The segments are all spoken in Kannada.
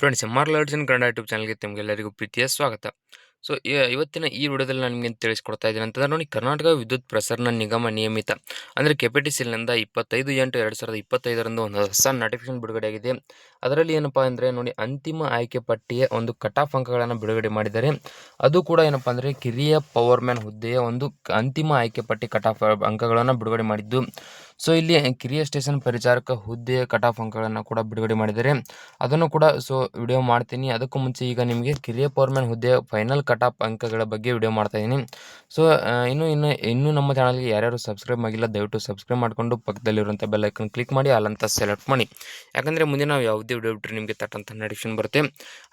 ಫ್ರೆಂಡ್ಸ್ ಎಂ ಆರ್ ಲಾಡ್ಜನ್ ಕನ್ನಡ ಯೂಟ್ಯೂಬ್ ಚಾನಲ್ಗೆ ನಿಮಗೆಲ್ಲರಿಗೂ ಪ್ರೀತಿಯ ಸ್ವಾಗತ. ಸೊ ಇವತ್ತಿನ ಈ ವಿಡಿಯೋದಲ್ಲಿ ನಾನು ನಿಮಗೆ ತಿಳಿಸ್ಕೊಡ್ತಾ ಇದ್ದೀನಿ ಅಂತಂದ್ರೆ ನೋಡಿ, ಕರ್ನಾಟಕ ವಿದ್ಯುತ್ ಪ್ರಸರಣ ನಿಗಮ ನಿಯಮಿತ. ಅಂದರೆ ಕೆ ಪಿ ಟಿ ಸಿಲ್ನಿಂದ ಇಪ್ಪತ್ತೈದು ಎಂಟು ಎರಡು ಸಾವಿರದ ಇಪ್ಪತ್ತೈದರಂದು ಒಂದು ಹೊಸ ನೋಟಿಫಿಕೇಶನ್ ಬಿಡುಗಡೆಯಾಗಿದೆ ಅದರಲ್ಲಿ ಏನಪ್ಪ ಅಂದರೆ ನೋಡಿ, ಅಂತಿಮ ಆಯ್ಕೆ ಪಟ್ಟಿಯ ಒಂದು ಕಟ್ ಆಫ್ ಅಂಕಗಳನ್ನು ಬಿಡುಗಡೆ ಮಾಡಿದ್ದಾರೆ. ಅದು ಕೂಡ ಏನಪ್ಪ ಅಂದರೆ ಕಿರಿಯ ಪವರ್ ಮ್ಯಾನ್ ಹುದ್ದೆಯ ಒಂದು ಅಂತಿಮ ಆಯ್ಕೆ ಪಟ್ಟಿ ಕಟ್ ಆಫ್ ಅಂಕಗಳನ್ನು ಬಿಡುಗಡೆ ಮಾಡಿದ್ದು. ಸೊ ಇಲ್ಲಿ ಕಿರಿಯ ಸ್ಟೇಷನ್ ಪರಿಚಾರಕ ಹುದ್ದೆಯ ಕಟಾಫ್ ಅಂಕಗಳನ್ನು ಕೂಡ ಬಿಡುಗಡೆ ಮಾಡಿದ್ದಾರೆ. ಅದನ್ನು ಕೂಡ ಸೊ ವಿಡಿಯೋ ಮಾಡ್ತೀನಿ. ಅದಕ್ಕೂ ಮುಂಚೆ ಈಗ ನಿಮಗೆ ಕಿರಿಯ ಪವರ್ಮ್ಯಾನ್ ಹುದ್ದೆಯ ಫೈನಲ್ ಕಟಾಫ್ ಅಂಕಗಳ ಬಗ್ಗೆ ವಿಡಿಯೋ ಮಾಡ್ತಾ ಇದ್ದೀನಿ. ಸೊ ಇನ್ನು ಇನ್ನು, ಇನ್ನೂ ನಮ್ಮ ಚಾನಲ್ಗೆ ಯಾರ್ಯಾರು ಸಬ್ಸ್ಕ್ರೈಬ್ ಆಗಿಲ್ಲ, ದಯವಿಟ್ಟು ಸಬ್ಸ್ಕ್ರೈಬ್ ಮಾಡಿಕೊಂಡು ಪಕ್ಕದಲ್ಲಿರುವಂಥ ಬೆಲ್ಲೈಕನ್ ಕ್ಲಿಕ್ ಮಾಡಿ ಅಲ್ಲಂತ ಸೆಲೆಕ್ಟ್ ಮಾಡಿ. ಯಾಕಂದರೆ ಮುಂದೆ ನಾವು ಯಾವುದೇ ವಿಡಿಯೋ ಬಿಟ್ಟರೆ ನಿಮಗೆ ತಟ್ಟಂಥ ನಡಿಷನ್ ಬರುತ್ತೆ.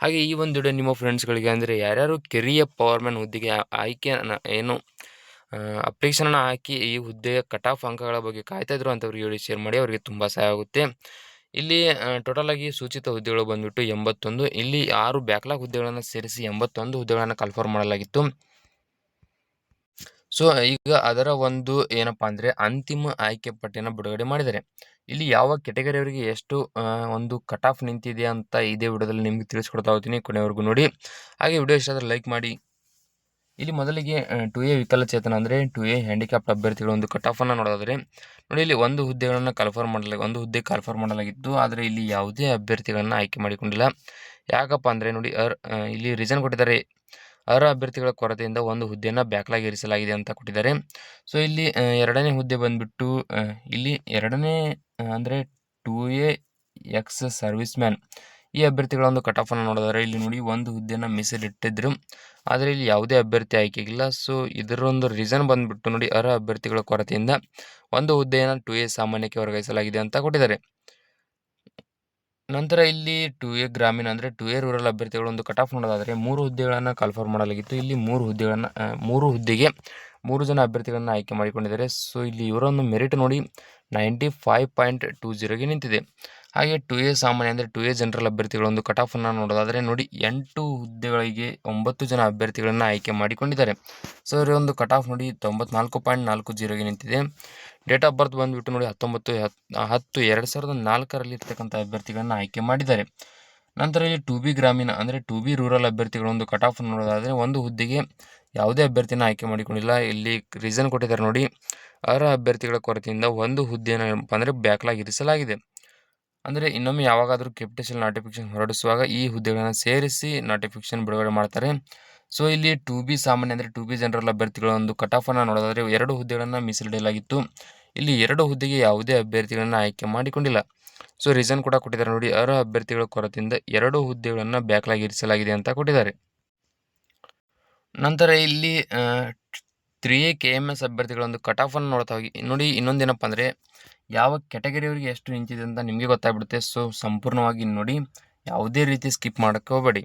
ಹಾಗೆ ಈ ಒಂದು ವಿಡಿಯೋ ನಿಮ್ಮ ಫ್ರೆಂಡ್ಸ್ಗಳಿಗೆ ಅಂದರೆ ಯಾರ್ಯಾರು ಕಿರಿಯ ಪವರ್ಮ್ಯಾನ್ ಹುದ್ದೆಗೆ ಆಯ್ಕೆ ಏನು ಅಪ್ಲಿಕೇಶನ್ನ ಹಾಕಿ ಈ ಹುದ್ದೆಯ ಕಟ್ ಆಫ್ ಅಂಕಗಳ ಬಗ್ಗೆ ಕಾಯ್ತಾ ಇದ್ರು ಅಂತವ್ರಿಗೆ ಹೇಳಿ ಶೇರ್ ಮಾಡಿ ಅವರಿಗೆ ತುಂಬ ಸಹಾಯ ಆಗುತ್ತೆ. ಇಲ್ಲಿ ಟೋಟಲ್ ಆಗಿ ಸೂಚಿತ ಹುದ್ದೆಗಳು ಬಂದ್ಬಿಟ್ಟು ಎಂಬತ್ತೊಂದು, ಇಲ್ಲಿ ಆರು ಬ್ಯಾಕ್ಲಾಗ್ ಹುದ್ದೆಗಳನ್ನು ಸೇರಿಸಿ ಎಂಬತ್ತೊಂದು ಹುದ್ದೆಗಳನ್ನು ಕನ್ಫರ್ಮ್ ಮಾಡಲಾಗಿತ್ತು. ಸೊ ಈಗ ಅದರ ಒಂದು ಏನಪ್ಪಾ ಅಂದರೆ ಅಂತಿಮ ಆಯ್ಕೆ ಪಟ್ಟಿಯನ್ನು ಬಿಡುಗಡೆ ಮಾಡಿದ್ದಾರೆ. ಇಲ್ಲಿ ಯಾವ ಕೆಟಗರಿಯವರಿಗೆ ಎಷ್ಟು ಒಂದು ಕಟ್ ಆಫ್ ನಿಂತಿದೆ ಅಂತ ಇದೇ ವಿಡಿಯೋದಲ್ಲಿ ನಿಮಗೆ ತಿಳಿಸ್ಕೊಡ್ತಾ ಹೋಗ್ತೀನಿ ಕೊನೆವರೆಗೂ ನೋಡಿ. ಹಾಗೆ ವಿಡಿಯೋ ಇಷ್ಟ ಲೈಕ್ ಮಾಡಿ. ಇಲ್ಲಿ ಮೊದಲಿಗೆ ಟು ಎ ವಿಕಲಚೇತನ ಅಂದರೆ ಟು ಎ ಹ್ಯಾಂಡಿಕ್ಯಾಪ್ಟ್ ಅಭ್ಯರ್ಥಿಗಳ ಒಂದು ಕಟ್ ಆಫನ್ನು ನೋಡೋದಾದರೆ, ನೋಡಿ ಇಲ್ಲಿ ಒಂದು ಹುದ್ದೆಗಳನ್ನು ಕನ್ಫರ್ಮ್ ಮಾಡಲಾಗಿ, ಒಂದು ಹುದ್ದೆ ಕನ್ಫರ್ಮ್ ಮಾಡಲಾಗಿತ್ತು, ಆದರೆ ಇಲ್ಲಿ ಯಾವುದೇ ಅಭ್ಯರ್ಥಿಗಳನ್ನು ಆಯ್ಕೆ ಮಾಡಿಕೊಂಡಿಲ್ಲ. ಯಾಕಪ್ಪ ಅಂದರೆ ನೋಡಿ, ಅರ್ ಇಲ್ಲಿ ರೀಸನ್ ಕೊಟ್ಟಿದ್ದಾರೆ. ಅರ್ಹ ಅಭ್ಯರ್ಥಿಗಳ ಕೊರತೆಯಿಂದ ಒಂದು ಹುದ್ದೆಯನ್ನು ಬ್ಯಾಕ್ಲಾಗ್ ಇರಿಸಲಾಗಿದೆ ಅಂತ ಕೊಟ್ಟಿದ್ದಾರೆ. ಸೊ ಇಲ್ಲಿ ಎರಡನೇ ಹುದ್ದೆ ಬಂದುಬಿಟ್ಟು ಇಲ್ಲಿ ಎರಡನೇ ಅಂದರೆ two A ex serviceman ಈ ಅಭ್ಯರ್ಥಿಗಳ ಒಂದು ಕಟ್ ಆಫನ್ನು ನೋಡಿದರೆ ಇಲ್ಲಿ ನೋಡಿ ಒಂದು ಹುದ್ದೆಯನ್ನು ಮೀಸಲಿಟ್ಟಿದ್ರು. ಆದರೆ ಇಲ್ಲಿ ಯಾವುದೇ ಅಭ್ಯರ್ಥಿ ಆಯ್ಕೆಗಿಲ್ಲ. ಸೊ ಇದರೊಂದು ರೀಸನ್ ಬಂದುಬಿಟ್ಟು ನೋಡಿ ಅರ್ಹ ಅಭ್ಯರ್ಥಿಗಳ ಕೊರತೆಯಿಂದ ಒಂದು ಹುದ್ದೆಯನ್ನು ಟು ಎ ಸಾಮಾನ್ಯಕ್ಕೆ ವರ್ಗಾಯಿಸಲಾಗಿದೆ ಅಂತ ಕೊಟ್ಟಿದ್ದಾರೆ. ನಂತರ ಇಲ್ಲಿ ಟು ಎ ಗ್ರಾಮೀಣ ಅಂದರೆ ಟು ಎ ರೂರಲ್ ಅಭ್ಯರ್ಥಿಗಳು ಒಂದು ಕಟ್ ಆಫ್ ನೋಡೋದಾದರೆ ಮೂರು ಹುದ್ದೆಗಳನ್ನು ಕನ್ಫರ್ಮ್ ಮಾಡಲಾಗಿತ್ತು. ಇಲ್ಲಿ ಮೂರು ಹುದ್ದೆಗಳನ್ನು ಮೂರು ಹುದ್ದೆಗೆ ಮೂರು ಜನ ಅಭ್ಯರ್ಥಿಗಳನ್ನು ಆಯ್ಕೆ ಮಾಡಿಕೊಂಡಿದ್ದಾರೆ. ಸೊ ಇಲ್ಲಿ ಇವರೊಂದು ಮೆರಿಟ್ ನೋಡಿ ನೈಂಟಿ ಫೈವ್ ಪಾಯಿಂಟ್ ಟೂ ಜೀರೋಗೆ ನಿಂತಿದೆ. ಹಾಗೆ ಟು ಎ ಸಾಮಾನ್ಯ ಅಂದರೆ ಟು ಎ ಜನರಲ್ ಅಭ್ಯರ್ಥಿಗಳ ಒಂದು ಕಟ್ ಆಫನ್ನು ನೋಡೋದಾದರೆ ನೋಡಿ ಎಂಟು ಹುದ್ದೆಗಳಿಗೆ ಒಂಬತ್ತು ಜನ ಅಭ್ಯರ್ಥಿಗಳನ್ನು ಆಯ್ಕೆ ಮಾಡಿಕೊಂಡಿದ್ದಾರೆ. ಸೊ ಇವರ ಒಂದು ಕಟ್ ಆಫ್ ನೋಡಿ ತೊಂಬತ್ನಾಲ್ಕು ಪಾಯಿಂಟ್ ನಾಲ್ಕು ಜೀರೋಗೆ ನಿಂತಿದೆ. ಡೇಟ್ ಆಫ್ ಬರ್ತ್ ಬಂದುಬಿಟ್ಟು ನೋಡಿ ಹತ್ತೊಂಬತ್ತು, ಹತ್ತು, ಎರಡು ಸಾವಿರದ ನಾಲ್ಕರಲ್ಲಿ ಇರ್ತಕ್ಕಂಥ ಅಭ್ಯರ್ಥಿಗಳನ್ನು ಆಯ್ಕೆ ಮಾಡಿದ್ದಾರೆ. ನಂತರ ಇಲ್ಲಿ ಟು ಬಿ ಗ್ರಾಮೀಣ ಅಂದರೆ ಟು ಬಿ ರೂರಲ್ ಅಭ್ಯರ್ಥಿಗಳ ಒಂದು ಕಟ್ ಆಫ್ ನೋಡೋದಾದರೆ ಒಂದು ಹುದ್ದೆಗೆ ಯಾವುದೇ ಅಭ್ಯರ್ಥಿನ ಆಯ್ಕೆ ಮಾಡಿಕೊಂಡಿಲ್ಲ. ಇಲ್ಲಿ ರೀಸನ್ ಕೊಟ್ಟಿದ್ದಾರೆ ನೋಡಿ, ಅರ್ಹ ಅಭ್ಯರ್ಥಿಗಳ ಕೊರತೆಯಿಂದ ಒಂದು ಹುದ್ದೆಯನ್ನು ಅಂದರೆ ಬ್ಯಾಕ್ಲಾಗ್ ಇರಿಸಲಾಗಿದೆ. ಅಂದರೆ ಇನ್ನೊಮ್ಮೆ ಯಾವಾಗಾದರೂ ಕೆಪಿಟೇಷನ್ ನೋಟಿಫಿಕೇಶನ್ ಹೊರಡಿಸುವಾಗ ಈ ಹುದ್ದೆಗಳನ್ನು ಸೇರಿಸಿ ನೋಟಿಫಿಕೇಶನ್ ಬಿಡುಗಡೆ ಮಾಡ್ತಾರೆ. ಸೊ ಇಲ್ಲಿ ಟು ಬಿ ಸಾಮಾನ್ಯ ಅಂದರೆ ಟು ಬಿ ಜನರಲ್ ಅಭ್ಯರ್ಥಿಗಳ ಒಂದು ಕಟಾಫನ್ನು ನೋಡೋದಾದರೆ ಎರಡು ಹುದ್ದೆಗಳನ್ನು ಮೀಸಲಿಡಲಾಗಿತ್ತು. ಇಲ್ಲಿ ಎರಡು ಹುದ್ದೆಗೆ ಯಾವುದೇ ಅಭ್ಯರ್ಥಿಗಳನ್ನು ಆಯ್ಕೆ ಮಾಡಿಕೊಂಡಿಲ್ಲ. ಸೊ ರೀಸನ್ ಕೂಡ ಕೊಟ್ಟಿದ್ದಾರೆ ನೋಡಿ. ಅರ್ಹ ಅಭ್ಯರ್ಥಿಗಳ ಕೊರತೆಯಿಂದ ಎರಡು ಹುದ್ದೆಗಳನ್ನು ಬ್ಯಾಕ್ಲಾಗಿ ಇರಿಸಲಾಗಿದೆ ಅಂತ ಕೊಟ್ಟಿದ್ದಾರೆ. ನಂತರ ಇಲ್ಲಿ three A K M S ಅಭ್ಯರ್ಥಿಗಳ ಒಂದು ನೋಡ್ತಾ ಹೋಗಿ ನೋಡಿ ಇನ್ನೊಂದೇನಪ್ಪ ಅಂದರೆ ಯಾವ ಕ್ಯಾಟಗರಿಯವರಿಗೆ ಎಷ್ಟು ನಿಂತಿದೆ ಅಂತ ನಿಮಗೆ ಗೊತ್ತಾಗ್ಬಿಡುತ್ತೆ. ಸೊ ಸಂಪೂರ್ಣವಾಗಿ ನೋಡಿ, ಯಾವುದೇ ರೀತಿ ಸ್ಕಿಪ್ ಮಾಡೋಕ್ಕೆ ಹೋಗಬೇಡಿ.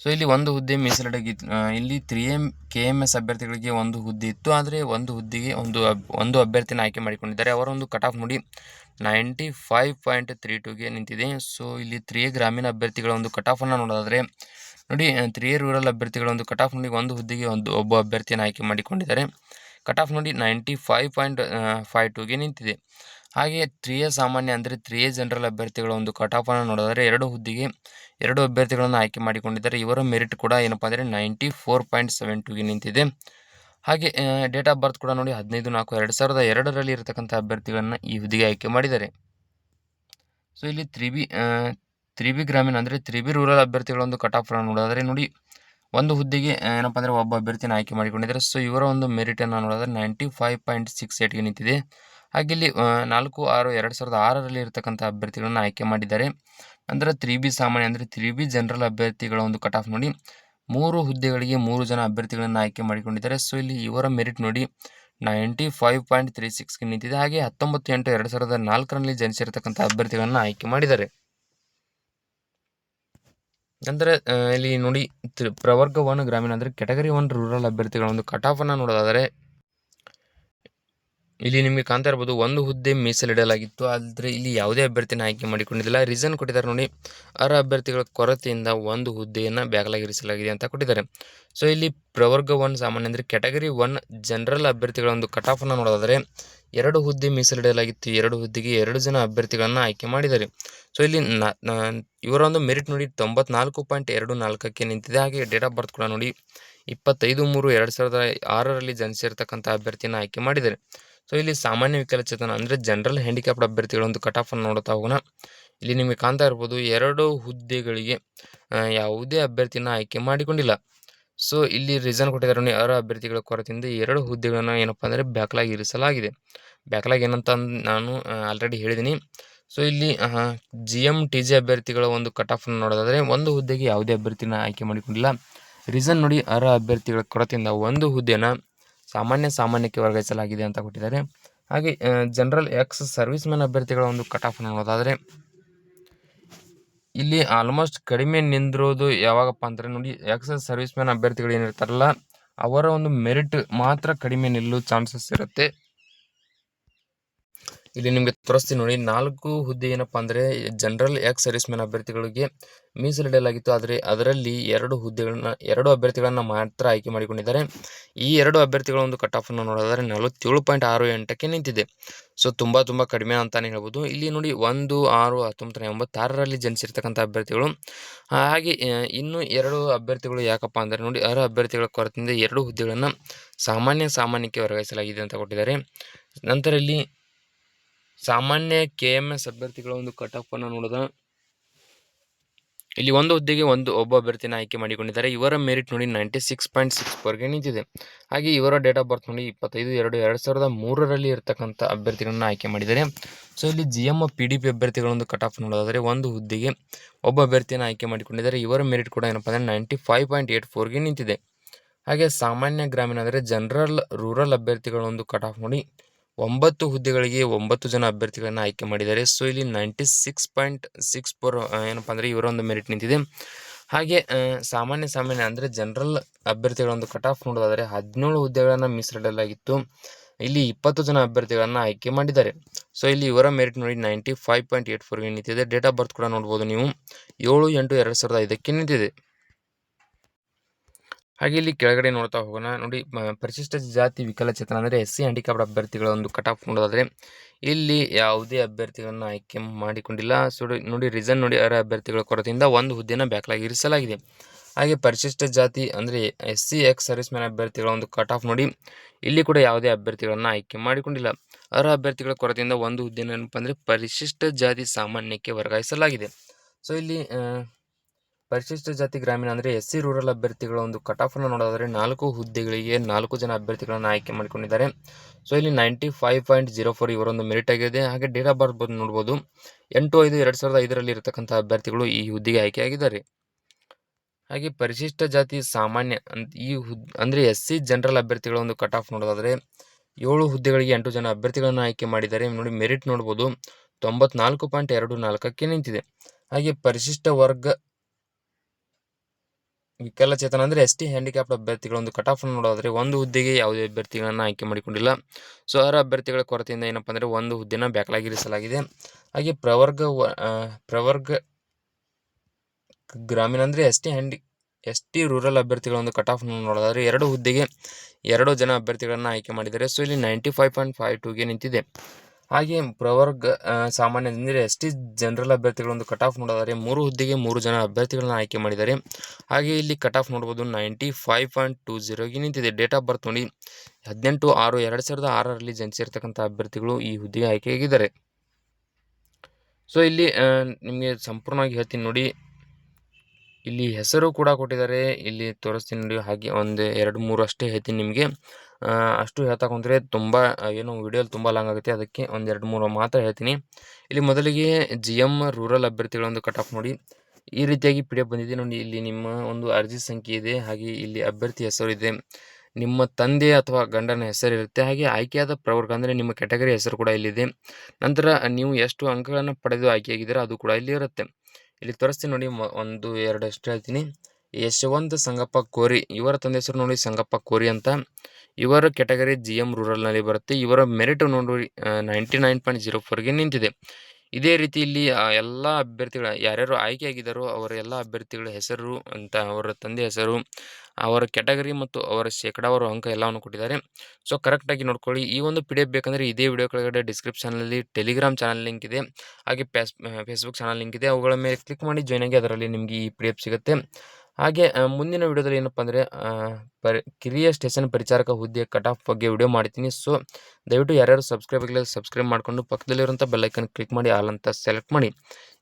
ಸೊ ಇಲ್ಲಿ ಒಂದು ಹುದ್ದೆ ಮೀಸಲಾಡಾಗಿತ್ತು ಇಲ್ಲಿ three M K M S ಅಭ್ಯರ್ಥಿಗಳಿಗೆ ಒಂದು ಹುದ್ದೆ ಇತ್ತು. ಆದರೆ ಒಂದು ಹುದ್ದೆಗೆ ಒಂದು ಒಂದು ಅಭ್ಯರ್ಥಿನ ಆಯ್ಕೆ ಮಾಡಿಕೊಂಡಿದ್ದಾರೆ. ಅವರ ಒಂದು ಕಟ್ ಆಫ್ ನೋಡಿ ನೈಂಟಿ ಫೈವ್ ಪಾಯಿಂಟ್ ತ್ರೀ ಟೂಗೆ ನಿಂತಿದೆ. ಸೊ ಇಲ್ಲಿ ತ್ರೀ ಗ್ರಾಮೀಣ ಅಭ್ಯರ್ಥಿಗಳ ಒಂದು ಕಟ್ ಆಫನ್ನು ನೋಡೋದಾದರೆ, ನೋಡಿ ತ್ರೀ ರೂರಲ್ ಅಭ್ಯರ್ಥಿಗಳ ಒಂದು ಕಟ್ ಆಫ್ ನೋಡಿ, ಒಂದು ಹುದ್ದೆಗೆ ಒಂದು, ಒಬ್ಬ ಅಭ್ಯರ್ಥಿಯನ್ನು ಆಯ್ಕೆ ಮಾಡಿಕೊಂಡಿದ್ದಾರೆ. ಕಟ್ ಆಫ್ ನೋಡಿ ನೈಂಟಿ ಫೈವ್ ಪಾಯಿಂಟ್ ಫೈವ್ ಟೂಗೆ ನಿಂತಿದೆ. ಹಾಗೆ ತ್ರೀ ಎ ಸಾಮಾನ್ಯ ಅಂದರೆ ತ್ರೀ ಎ ಜನರಲ್ ಅಭ್ಯರ್ಥಿಗಳ ಒಂದು ಕಟ್ ಅನ್ನು ನೋಡಿದರೆ ಎರಡು ಹುದ್ದೆಗೆ ಎರಡು ಅಭ್ಯರ್ಥಿಗಳನ್ನು ಆಯ್ಕೆ ಮಾಡಿಕೊಂಡಿದ್ದಾರೆ. ಇವರ ಮೆರಿಟ್ ಕೂಡ ಏನಪ್ಪ ಅಂದರೆ ನೈಂಟಿ ಫೋರ್ ಪಾಯಿಂಟ್ ಸೆವೆನ್ ಟೂಗೆ ನಿಂತಿದೆ. ಹಾಗೆ ಡೇಟ್ ಆಫ್ ಬರ್ತ್ ಕೂಡ ನೋಡಿ ಹದಿನೈದು ನಾಲ್ಕು ಎರಡು ಸಾವಿರದ ಎರಡರಲ್ಲಿ ಇರತಕ್ಕಂಥ ಅಭ್ಯರ್ಥಿಗಳನ್ನು ಈ ಹುದ್ದೆಗೆ ಆಯ್ಕೆ ಮಾಡಿದ್ದಾರೆ. ಸೊ ಇಲ್ಲಿ ತ್ರಿ ಬಿ ತ್ರಿ ಬಿ ಗ್ರಾಮೀಣ ಅಂದರೆ ತ್ರಿ ಬಿ ರೂರಲ್ ಅಭ್ಯರ್ಥಿಗಳ ಒಂದು ಕಟ್ ಆಫ್ ನೋಡೋದಾದರೆ ನೋಡಿ ಒಂದು ಹುದ್ದೆಗೆ ಏನಪ್ಪ ಅಂದರೆ ಒಬ್ಬ ಅಭ್ಯರ್ಥಿನ ಆಯ್ಕೆ ಮಾಡಿಕೊಂಡಿದ್ದಾರೆ. ಸೊ ಇವರ ಒಂದು ಮೆರಿಟನ್ನು ನೋಡೋದಾದ್ರೆ ನೈಂಟಿ ಫೈವ್ ಪಾಯಿಂಟ್ ಸಿಕ್ಸ್ ಏಟ್ಗೆ ನಿಂತಿದೆ. ಹಾಗೆ ಇಲ್ಲಿ ನಾಲ್ಕು, ಆರು, ಎರಡು ಸಾವಿರದ ಆರರಲ್ಲಿ ಇರತಕ್ಕಂಥ ಅಭ್ಯರ್ಥಿಗಳನ್ನು ಆಯ್ಕೆ ಮಾಡಿದ್ದಾರೆ. ನಂತರ ತ್ರೀ ಬಿ ಸಾಮಾನ್ಯ, ಅಂದರೆ ತ್ರೀ ಬಿ ಜನರಲ್ ಅಭ್ಯರ್ಥಿಗಳ ಒಂದು ಕಟ್ ಆಫ್ ನೋಡಿ. ಮೂರು ಹುದ್ದೆಗಳಿಗೆ ಮೂರು ಜನ ಅಭ್ಯರ್ಥಿಗಳನ್ನು ಆಯ್ಕೆ ಮಾಡಿಕೊಂಡಿದ್ದಾರೆ. ಸೊ ಇಲ್ಲಿ ಇವರ ಮೆರಿಟ್ ನೋಡಿ. ನೈಂಟಿ ಫೈವ್ ಪಾಯಿಂಟ್ ತ್ರೀ ಸಿಕ್ಸ್ಗೆ ನಿಂತಿದೆ. ಹಾಗೆ ಹತ್ತೊಂಬತ್ತು ಎಂಟು ಎರಡು ಸಾವಿರದ ನಾಲ್ಕರಲ್ಲಿ ಜನಿಸಿರತಕ್ಕಂಥ ಅಭ್ಯರ್ಥಿಗಳನ್ನು ಆಯ್ಕೆ ಮಾಡಿದ್ದಾರೆ. ನಂತರ ಇಲ್ಲಿ ನೋಡಿ ಪ್ರವರ್ಗ ಒನ್ ಗ್ರಾಮೀಣ, ಅಂದರೆ ಕೆಟಗರಿ ಒನ್ ರೂರಲ್ ಅಭ್ಯರ್ಥಿಗಳ ಒಂದು ಕಟ್ ಆಫನ್ನು ನೋಡೋದಾದರೆ ಇಲ್ಲಿ ನಿಮಗೆ ಕಾಣ್ತಾ ಇರ್ಬೋದು, ಒಂದು ಹುದ್ದೆ ಮೀಸಲಿಡಲಾಗಿತ್ತು. ಆದರೆ ಇಲ್ಲಿ ಯಾವುದೇ ಅಭ್ಯರ್ಥಿನ ಆಯ್ಕೆ ಮಾಡಿಕೊಂಡಿದ್ದಿಲ್ಲ. ರೀಸನ್ ಕೊಟ್ಟಿದ್ದಾರೆ ನೋಡಿ, ಅರ್ಹ ಅಭ್ಯರ್ಥಿಗಳ ಕೊರತೆಯಿಂದ ಒಂದು ಹುದ್ದೆಯನ್ನು ಬ್ಯಾಗಲಾಗಿರಿಸಲಾಗಿದೆ ಅಂತ ಕೊಟ್ಟಿದ್ದಾರೆ. ಸೊ ಇಲ್ಲಿ ಪ್ರವರ್ಗ ಒನ್ ಸಾಮಾನ್ಯ ಅಂದರೆ ಕ್ಯಾಟಗರಿ ಒನ್ ಜನರಲ್ ಅಭ್ಯರ್ಥಿಗಳ ಒಂದು ಕಟ್ ಆಫನ್ನು ನೋಡೋದಾದರೆ, ಎರಡು ಹುದ್ದೆ ಮೀಸಲಿಡಲಾಗಿತ್ತು. ಎರಡು ಹುದ್ದೆಗೆ ಎರಡು ಜನ ಅಭ್ಯರ್ಥಿಗಳನ್ನು ಆಯ್ಕೆ ಮಾಡಿದ್ದಾರೆ. ಸೊ ಇಲ್ಲಿ ಇವರ ಒಂದು ಮೆರಿಟ್ ನೋಡಿ, ತೊಂಬತ್ನಾಲ್ಕು ಪಾಯಿಂಟ್ ಎರಡು ನಾಲ್ಕಕ್ಕೆ ನಿಂತಿದೆ. ಹಾಗೆ ಡೇಟ್ ಆಫ್ ಬರ್ತ್ ಕೂಡ ನೋಡಿ, ಇಪ್ಪತ್ತೈದು ಮೂರು ಎರಡು ಸಾವಿರದ ಆರರಲ್ಲಿ ಜನಿಸಿರ್ತಕ್ಕಂಥ ಅಭ್ಯರ್ಥಿಯನ್ನು ಆಯ್ಕೆ ಮಾಡಿದ್ದಾರೆ. ಸೊ ಇಲ್ಲಿ ಸಾಮಾನ್ಯ ವಿಕಲಚೇತನ ಅಂದರೆ ಜನರಲ್ ಹ್ಯಾಂಡಿಕ್ಯಾಪ್ಡ್ ಅಭ್ಯರ್ಥಿಗಳ ಒಂದು ಕಟ್ ಆಫನ್ನು ಅನ್ನು ನೋಡ್ತಾ ಹೋಗೋಣ. ಇಲ್ಲಿ ನಿಮಗೆ ಕಾಣ್ತಾ ಇರ್ಬೋದು ಎರಡು ಹುದ್ದೆಗಳಿಗೆ ಯಾವುದೇ ಅಭ್ಯರ್ಥಿನ ಆಯ್ಕೆ ಮಾಡಿಕೊಂಡಿಲ್ಲ. ಸೊ ಇಲ್ಲಿ ರೀಸನ್ ಕೊಟ್ಟಿದ್ದಾರೆ ನೋಡಿ, ಅರ್ಹ ಅಭ್ಯರ್ಥಿಗಳ ಕೊರತೆಯಿಂದ ಎರಡು ಹುದ್ದೆಗಳನ್ನು ಏನಪ್ಪ ಅಂದರೆ ಬ್ಯಾಕ್ಲಾಗ್ ಇರಿಸಲಾಗಿದೆ. ಬ್ಯಾಕ್ಲಾಗ್ ಏನಂತ ನಾನು ಆಲ್ರೆಡಿ ಹೇಳಿದ್ದೀನಿ. ಸೊ ಇಲ್ಲಿ ಜಿ ಎಂ ಟಿ ಜಿ ಅಭ್ಯರ್ಥಿಗಳ ಒಂದು ಕಟ್ ಆಫನ್ನು ನೋಡೋದಾದರೆ ಒಂದು ಹುದ್ದೆಗೆ ಯಾವುದೇ ಅಭ್ಯರ್ಥಿನ ಆಯ್ಕೆ ಮಾಡಿಕೊಂಡಿಲ್ಲ. ರೀಸನ್ ನೋಡಿ, ಅರ್ಹ ಅಭ್ಯರ್ಥಿಗಳ ಕೊರತೆಯಿಂದ ಒಂದು ಹುದ್ದೆನ ಸಾಮಾನ್ಯ ಸಾಮಾನ್ಯಕ್ಕೆ ವರ್ಗಾಯಿಸಲಾಗಿದೆ ಅಂತ ಕೊಟ್ಟಿದ್ದಾರೆ. ಹಾಗೆ ಜನರಲ್ ಎಕ್ಸ್ ಸರ್ವಿಸ್ ಮ್ಯಾನ್ ಅಭ್ಯರ್ಥಿಗಳ ಒಂದು ಕಟ್ ಆಫ್ ನೋಡೋದಾದರೆ, ಇಲ್ಲಿ ಆಲ್ಮೋಸ್ಟ್ ಕಡಿಮೆ ನಿಂದಿರೋದು ಯಾವಾಗಪ್ಪ ಅಂದರೆ ನೋಡಿ ಎಕ್ಸ್ ಸರ್ವಿಸ್ ಮ್ಯಾನ್ ಅಭ್ಯರ್ಥಿಗಳು ಏನಿರ್ತಾರಲ್ಲ, ಅವರ ಒಂದು ಮೆರಿಟ್ ಮಾತ್ರ ಕಡಿಮೆ ನಿಲ್ಲೋ ಚಾನ್ಸಸ್ ಇರುತ್ತೆ. ಇಲ್ಲಿ ನಿಮಗೆ ತೋರಿಸ್ತೀನಿ ನೋಡಿ, ನಾಲ್ಕು ಹುದ್ದೆ ಏನಪ್ಪ ಅಂದರೆ ಜನರಲ್ ಎಕ್ಸ್ ಸರ್ವಿಸ್ ಮ್ಯಾನ್ ಅಭ್ಯರ್ಥಿಗಳಿಗೆ ಮೀಸಲಿಡಲಾಗಿತ್ತು. ಆದರೆ ಅದರಲ್ಲಿ ಎರಡು ಹುದ್ದೆಗಳನ್ನ, ಎರಡು ಅಭ್ಯರ್ಥಿಗಳನ್ನು ಮಾತ್ರ ಆಯ್ಕೆ ಮಾಡಿಕೊಂಡಿದ್ದಾರೆ. ಈ ಎರಡು ಅಭ್ಯರ್ಥಿಗಳ ಒಂದು ಕಟ್ ಆಫನ್ನು ನೋಡೋದಾದರೆ ನಲವತ್ತೇಳು ಪಾಯಿಂಟ್ ಆರು ಎಂಟಕ್ಕೆ ನಿಂತಿದೆ. ಸೊ ತುಂಬ ತುಂಬ ಕಡಿಮೆ ಅಂತಾನೆ ಹೇಳ್ಬೋದು. ಇಲ್ಲಿ ನೋಡಿ, ಒಂದು, ಆರು ಹತ್ತೊಂಬತ್ತು ಎಂಬತ್ತಾರರಲ್ಲಿ ಜನಿಸಿರ್ತಕ್ಕಂಥ ಅಭ್ಯರ್ಥಿಗಳು. ಹಾಗೆ ಇನ್ನು ಎರಡು ಅಭ್ಯರ್ಥಿಗಳು ಯಾಕಪ್ಪ ಅಂದರೆ ನೋಡಿ ಅರ್ಹ ಅಭ್ಯರ್ಥಿಗಳ ಕೊರತೆಯಿಂದ ಎರಡು ಹುದ್ದೆಗಳನ್ನು ಸಾಮಾನ್ಯ ಸಾಮಾನ್ಯಕ್ಕೆ ವರ್ಗಾಯಿಸಲಾಗಿದೆ ಅಂತ ಕೊಟ್ಟಿದ್ದಾರೆ. ನಂತರ ಇಲ್ಲಿ ಸಾಮಾನ್ಯ ಕೆ ಎಂ ಎಸ್ ಅಭ್ಯರ್ಥಿಗಳ ಒಂದು ಕಟ್ ಆಫ್ ಅನ್ನು ನೋಡಿದ. ಇಲ್ಲಿ ಒಂದು ಹುದ್ದೆಗೆ ಒಂದು ಒಬ್ಬ ಅಭ್ಯರ್ಥಿನ ಆಯ್ಕೆ ಮಾಡಿಕೊಂಡಿದ್ದಾರೆ. ಇವರ ಮೆರಿಟ್ ನೋಡಿ ನೈಂಟಿ ಸಿಕ್ಸ್ ಪಾಯಿಂಟ್ ಸಿಕ್ಸ್ ಪರ್ಗೆ ನಿಂತಿದೆ. ಹಾಗೆ ಇವರ ಡೇಟ್ ಆಫ್ ಬರ್ತ್ ನೋಡಿ ಇಪ್ಪತ್ತೈದು ಎರಡು ಎರಡು ಸಾವಿರದ ಮೂರರಲ್ಲಿ ಇರತಕ್ಕಂಥ ಅಭ್ಯರ್ಥಿಗಳನ್ನು ಆಯ್ಕೆ ಮಾಡಿದ್ದಾರೆ. ಸೊ ಇಲ್ಲಿ G M P D P ಅಭ್ಯರ್ಥಿಗಳ ಒಂದು ಕಟ್ ಆಫ್ ನೋಡೋದಾದರೆ ಒಂದು ಹುದ್ದೆಗೆ ಒಬ್ಬ ಅಭ್ಯರ್ಥಿಯನ್ನು ಆಯ್ಕೆ ಮಾಡಿಕೊಂಡಿದ್ದಾರೆ. ಇವರ ಮೆರಿಟ್ ಕೂಡ ಏನಪ್ಪ ಅಂದರೆ ನೈಂಟಿ ಫೈವ್ ಪಾಯಿಂಟ್ ಏಟ್ ಫೋರ್ಗೆ ನಿಂತಿದೆ. ಹಾಗೆ ಸಾಮಾನ್ಯ ಗ್ರಾಮೀಣ ಅಂದರೆ ಜನರಲ್ ರೂರಲ್ ಅಭ್ಯರ್ಥಿಗಳ ಒಂದು ಕಟ್ ಆಫ್ ನೋಡಿ ಒಂಬತ್ತು ಹುದ್ದೆಗಳಿಗೆ ಒಂಬತ್ತು ಜನ ಅಭ್ಯರ್ಥಿಗಳನ್ನು ಆಯ್ಕೆ ಮಾಡಿದ್ದಾರೆ. ಸೊ ಇಲ್ಲಿ ninety six point six four ಏನಪ್ಪ ಅಂದರೆ ಇವರ ಒಂದು ಮೆರಿಟ್ ನಿಂತಿದೆ. ಹಾಗೆ ಸಾಮಾನ್ಯ ಸಾಮಾನ್ಯ ಅಂದರೆ ಜನರಲ್ ಅಭ್ಯರ್ಥಿಗಳ ಒಂದು ಕಟ್ ಆಫ್ ನೋಡೋದಾದರೆ ಹದಿನೇಳು ಹುದ್ದೆಗಳನ್ನು ಮೀಸಲಿಡಲಾಗಿತ್ತು. ಇಲ್ಲಿ ಇಪ್ಪತ್ತು ಜನ ಅಭ್ಯರ್ಥಿಗಳನ್ನು ಆಯ್ಕೆ ಮಾಡಿದ್ದಾರೆ. ಸೊ ಇಲ್ಲಿ ಇವರ ಮೆರಿಟ್ ನೋಡಿ ನೈಂಟಿ ಫೈವ್ ಪಾಯಿಂಟ್ ಏಟ್ ಫೋರ್ಗೆ ನಿಂತಿದೆ. ಡೇಟ್ ಆಫ್ ಬರ್ತ್ ಕೂಡ ನೋಡ್ಬೋದು ನೀವು. ಏಳು ಎಂಟು ಎರಡು ಸಾವಿರದ ಐದಕ್ಕೆ ನಿಂತಿದೆ. ಹಾಗೆ ಇಲ್ಲಿ ಕೆಳಗಡೆ ನೋಡ್ತಾ ಹೋಗೋಣ. ನೋಡಿ ಪರಿಶಿಷ್ಟ ಜಾತಿ ವಿಕಲಚೇತನ ಅಂದರೆ ಎಸ್ ಸಿ ಹ್ಯಾಂಡಿಕ್ಯಾಪ್ಡ್ ಅಭ್ಯರ್ಥಿಗಳ ಒಂದು ಕಟ್ ಆಫ್ ನೋಡೋದಾದರೆ, ಇಲ್ಲಿ ಯಾವುದೇ ಅಭ್ಯರ್ಥಿಗಳನ್ನು ಆಯ್ಕೆ ಮಾಡಿಕೊಂಡಿಲ್ಲ. ಸೊ, ನೋಡಿ ರೀಸನ್ ನೋಡಿ ಅರ್ಹ ಅಭ್ಯರ್ಥಿಗಳ ಕೊರತೆಯಿಂದ ಒಂದು ಹುದ್ದೆನ ಬ್ಯಾಕ್ಲಾಗಿ ಇರಿಸಲಾಗಿದೆ ಹಾಗೆ ಪರಿಶಿಷ್ಟ ಜಾತಿ ಅಂದರೆ S C, ex serviceman ಅಭ್ಯರ್ಥಿಗಳ ಒಂದು ಕಟ್ ಆಫ್ ನೋಡಿ, ಇಲ್ಲಿ ಕೂಡ ಯಾವುದೇ ಅಭ್ಯರ್ಥಿಗಳನ್ನು ಆಯ್ಕೆ ಮಾಡಿಕೊಂಡಿಲ್ಲ. ಅರ್ಹ ಅಭ್ಯರ್ಥಿಗಳ ಕೊರತೆಯಿಂದ ಒಂದು ಹುದ್ದೆನ ಏನಪ್ಪ ಅಂದರೆ ಪರಿಶಿಷ್ಟ ಜಾತಿ ಸಾಮಾನ್ಯಕ್ಕೆ ವರ್ಗಾಯಿಸಲಾಗಿದೆ. ಸೊ, ಇಲ್ಲಿ ಪರಿಶಿಷ್ಟ ಜಾತಿ ಗ್ರಾಮೀಣ ಅಂದರೆ ಎಸ್ ಸಿ ರೂರಲ್ ಅಭ್ಯರ್ಥಿಗಳ ಒಂದು ಕಟ್ ಅನ್ನು ನೋಡೋದಾದರೆ ನಾಲ್ಕು ಹುದ್ದೆಗಳಿಗೆ ನಾಲ್ಕು ಜನ ಅಭ್ಯರ್ಥಿಗಳನ್ನು ಆಯ್ಕೆ ಮಾಡಿಕೊಂಡಿದ್ದಾರೆ. ಸೊ ಇಲ್ಲಿ ninety five point zero four ಇವರೊಂದು merit ಆಗಿದೆ. ಹಾಗೆ ಡೇಟ್ ಆಫ್ ಬರ್ತ್ ಬಂದು ನೋಡ್ಬೋದು. ಎಂಟು ಐದು ಎರಡು ಸಾವಿರದ ಐದರಲ್ಲಿ ಇರತಕ್ಕಂಥ ಅಭ್ಯರ್ಥಿಗಳು ಈ ಹುದ್ದೆಗೆ ಆಯ್ಕೆಯಾಗಿದ್ದಾರೆ. ಹಾಗೆ ಪರಿಶಿಷ್ಟ ಜಾತಿ ಸಾಮಾನ್ಯ ಈ ಹುದ್, ಅಂದರೆ ಎಸ್ ಸಿ ಜನರಲ್ ಅಭ್ಯರ್ಥಿಗಳ ಒಂದು ಕಟ್ ಆಫ್ ನೋಡೋದಾದ್ರೆ ಏಳು ಹುದ್ದೆಗಳಿಗೆ ಎಂಟು ಜನ ಅಭ್ಯರ್ಥಿಗಳನ್ನು ಆಯ್ಕೆ ಮಾಡಿದ್ದಾರೆ. ನೋಡಿ ಮೆರಿಟ್ ನೋಡ್ಬೋದು. ತೊಂಬತ್ನಾಲ್ಕು ಪಾಯಿಂಟ್ ಎರಡು ನಾಲ್ಕಕ್ಕೆ ನಿಂತಿದೆ. ಹಾಗೆ ಪರಿಶಿಷ್ಟ ವರ್ಗ ವಿಕಲಚೇತನ ಅಂದರೆ ಎಸ್ ಟಿ ಹ್ಯಾಂಡಿಕ್ಯಾಪ್ಡ್ ಅಭ್ಯರ್ಥಿಗಳ ಒಂದು ಕಟಾಫ್ ಆಫ್ ನೋಡೋದಾದ್ರೆ ಒಂದು ಹುದ್ದೆಗೆ ಯಾವುದೇ ಅಭ್ಯರ್ಥಿಗಳನ್ನು ಆಯ್ಕೆ ಮಾಡಿಕೊಂಡಿಲ್ಲ. ಸೊ ಅರ್ಹ ಅಭ್ಯರ್ಥಿಗಳ ಕೊರತೆಯಿಂದ ಏನಪ್ಪ ಅಂದರೆ ಒಂದು ಹುದ್ದೆನ ಬ್ಯಾಕ್ಲಾಗಿರಿಸಲಾಗಿದೆ ಹಾಗೆ ಪ್ರವರ್ಗ ಪ್ರವರ್ಗ ಗ್ರಾಮೀಣ ಅಂದರೆ S T handy, S T rural ಅಭ್ಯರ್ಥಿಗಳ ಒಂದು ಕಟ್ ಆಫ್ ನೋಡೋದಾದ್ರೆ ಎರಡು ಹುದ್ದೆಗೆ ಎರಡು ಜನ ಅಭ್ಯರ್ಥಿಗಳನ್ನು ಆಯ್ಕೆ ಮಾಡಿದ್ದಾರೆ. ಸೊ ಇಲ್ಲಿ ನೈಂಟಿ ಫೈವ್ ಪಾಯಿಂಟ್ ಫೈವ್ ಟೂಗೆ ನಿಂತಿದೆ. ಹಾಗೆ ಪ್ರವರ್ಗ ಸಾಮಾನ್ಯ ಅಂದರೆ ಎಸ್ ಟಿ ಜನರಲ್ ಅಭ್ಯರ್ಥಿಗಳು ಒಂದು ಕಟ್ ಆಫ್ ನೋಡೋದಾದರೆ ಮೂರು ಹುದ್ದೆಗೆ ಮೂರು ಜನ ಅಭ್ಯರ್ಥಿಗಳನ್ನ ಆಯ್ಕೆ ಮಾಡಿದ್ದಾರೆ. ಹಾಗೆ ಇಲ್ಲಿ ಕಟ್ ಆಫ್ ನೋಡ್ಬೋದು ನೈಂಟಿ ಫೈವ್ ಪಾಯಿಂಟ್ ಟೂ ಜೀರೋಗೆ ನಿಂತಿದೆ. ಡೇಟ್ ಆಫ್ ಬರ್ತ್ ನೋಡಿ ಹದಿನೆಂಟು ಆರು ಎರಡು ಸಾವಿರದ ಆರರಲ್ಲಿ ಜನಿಸಿರ್ತಕ್ಕಂಥ ಅಭ್ಯರ್ಥಿಗಳು ಈ ಹುದ್ದೆಗೆ ಆಯ್ಕೆಯಾಗಿದ್ದಾರೆ. ಸೊ ಇಲ್ಲಿ ನಿಮಗೆ ಸಂಪೂರ್ಣವಾಗಿ ಹೇಳ್ತೀನಿ ನೋಡಿ. ಇಲ್ಲಿ ಹೆಸರು ಕೂಡ ಕೊಟ್ಟಿದ್ದಾರೆ. ಇಲ್ಲಿ ತೋರಿಸ್ತೀನಿ ನೋಡಿ. ಹಾಗೆ ಒಂದು, ಎರಡು, ಮೂರು ಅಷ್ಟೇ ಹೇಳ್ತೀನಿ ನಿಮಗೆ. ಅಷ್ಟು ಹೇಳ್ತಾ ಕುಂತರೆ ತುಂಬ ಏನು ವಿಡಿಯೋಲಿ ತುಂಬ ಲಾಂಗ್ ಆಗುತ್ತೆ. ಅದಕ್ಕೆ ಒಂದೆರಡು ಮೂರು ಮಾತ್ರ ಹೇಳ್ತೀನಿ. ಇಲ್ಲಿ ಮೊದಲಿಗೆ ಜಿ ಎಂ ರೂರಲ್ ಅಭ್ಯರ್ಥಿಗಳ ಒಂದು ಕಟ್ ಆಫ್ ನೋಡಿ. ಈ ರೀತಿಯಾಗಿ ಪಿ ಡಿ ಎಫ್ ಬಂದಿದೆ. ನೋಡಿ, ಇಲ್ಲಿ ನಿಮ್ಮ ಒಂದು ಅರ್ಜಿ ಸಂಖ್ಯೆ ಇದೆ. ಹಾಗೆ ಇಲ್ಲಿ ಅಭ್ಯರ್ಥಿ ಹೆಸರು ಇದೆ. ನಿಮ್ಮ ತಂದೆ ಅಥವಾ ಗಂಡನ ಹೆಸರು ಇರುತ್ತೆ. ಹಾಗೆ ಆಯ್ಕೆಯಾದ ಪ್ರವರ್ಗ ಅಂದರೆ ನಿಮ್ಮ ಕ್ಯಾಟಗರಿ ಹೆಸರು ಕೂಡ ಇಲ್ಲಿದೆ. ನಂತರ ನೀವು ಎಷ್ಟು ಅಂಕಗಳನ್ನು ಪಡೆದು ಆಯ್ಕೆಯಾಗಿದ್ದೀರಾ ಅದು ಕೂಡ ಇಲ್ಲಿ ಇರುತ್ತೆ. ಇಲ್ಲಿ ತೋರಿಸ್ತೀನಿ ನೋಡಿ ಒಂದು, ಎರಡು ಅಷ್ಟು ಹೇಳ್ತೀನಿ. ಯಶವಂತ್ ಸಂಗಪ್ಪ ಕೋರಿ, ಇವರ ತಂದೆ ಹೆಸರು ನೋಡಿ ಸಂಗಪ್ಪ ಕೋರಿ ಅಂತ. ಇವರ ಕೆಟಗರಿ ಜಿ ಎಂ ರೂರಲ್ನಲ್ಲಿ ಬರುತ್ತೆ. ಇವರ ಮೆರಿಟ್ ನೋಡಿ ನೈಂಟಿ ನೈನ್ ಪಾಯಿಂಟ್ ಜೀರೋ ಫೋರ್ಗೆ ನಿಂತಿದೆ. ಇದೇ ರೀತಿ ಇಲ್ಲಿ ಎಲ್ಲ ಅಭ್ಯರ್ಥಿಗಳ, ಯಾರ್ಯಾರು ಆಯ್ಕೆಯಾಗಿದ್ದಾರೋ ಅವರ ಎಲ್ಲ ಅಭ್ಯರ್ಥಿಗಳ ಹೆಸರು ಅಂತ, ಅವರ ತಂದೆ ಹೆಸರು, ಅವರ ಕ್ಯಾಟಗರಿ ಮತ್ತು ಅವರ ಶೇಕಡಾವಾರು ಅಂಕ ಎಲ್ಲವನ್ನು ಕೊಟ್ಟಿದ್ದಾರೆ. ಸೊ ಕರೆಕ್ಟಾಗಿ ನೋಡ್ಕೊಳ್ಳಿ. ಈ ಒಂದು ಪಿ ಡಿ ಎಫ್ ಬೇಕಂದರೆ ಇದೇ ವಿಡಿಯೋ ಕೆಳಗಡೆ ಡಿಸ್ಕ್ರಿಪ್ಷನಲ್ಲಿ ಟೆಲಿಗ್ರಾಮ್ ಚಾನಲ್ ಲಿಂಕ್ ಇದೆ. ಹಾಗೆ ಫೇಸ್ಬುಕ್ ಚಾನಲ್ ಲಿಂಕ್ ಇದೆ. ಅವುಗಳ ಮೇಲೆ ಕ್ಲಿಕ್ ಮಾಡಿ ಜಾಯ್ನ್ ಆಗಿ ಅದರಲ್ಲಿ ನಿಮಗೆ ಈ ಪಿ ಸಿಗುತ್ತೆ. ಹಾಗೆ ಮುಂದಿನ ವಿಡಿಯೋದಲ್ಲಿ ಏನಪ್ಪ ಅಂದರೆ ಪರಿ, ಕಿರಿಯ ಸ್ಟೇಷನ್ ಪರಿಚಾರಕ ಹುದ್ದೆ ಕಟ್ ಆಫ್ ಬಗ್ಗೆ ವಿಡಿಯೋ ಮಾಡ್ತೀನಿ. ಸೊ, ದಯವಿಟ್ಟು ಯಾರ್ಯಾರು ಸಬ್ಸ್ಕ್ರೈಬ್ ಆಗಲಿ ಸಬ್ಸ್ಕ್ರೈಬ್ ಮಾಡಿಕೊಂಡು ಪಕ್ಕದಲ್ಲಿರುವಂಥ ಬೆಲ್ಲೈಕನ್ ಕ್ಲಿಕ್ ಮಾಡಿ ಆಲ್ ಅಂತ ಸೆಲೆಕ್ಟ್ ಮಾಡಿ.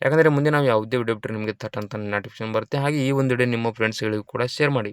ಯಾಕಂದರೆ ಮುಂದೆ ನಾವು ಯಾವುದೇ ವಿಡಿಯೋ ಬಿಟ್ಟರೆ ನಿಮಗೆ ಥಟ್ ಅಂತ ನೋಟಿಫಿಕೇಶನ್ ಬರುತ್ತೆ. ಹಾಗೆ ಈ ಒಂದು ವಿಡಿಯೋ ನಿಮ್ಮ ಫ್ರೆಂಡ್ಸ್ಗಳಿಗೂ ಕೂಡ ಶೇರ್ ಮಾಡಿ.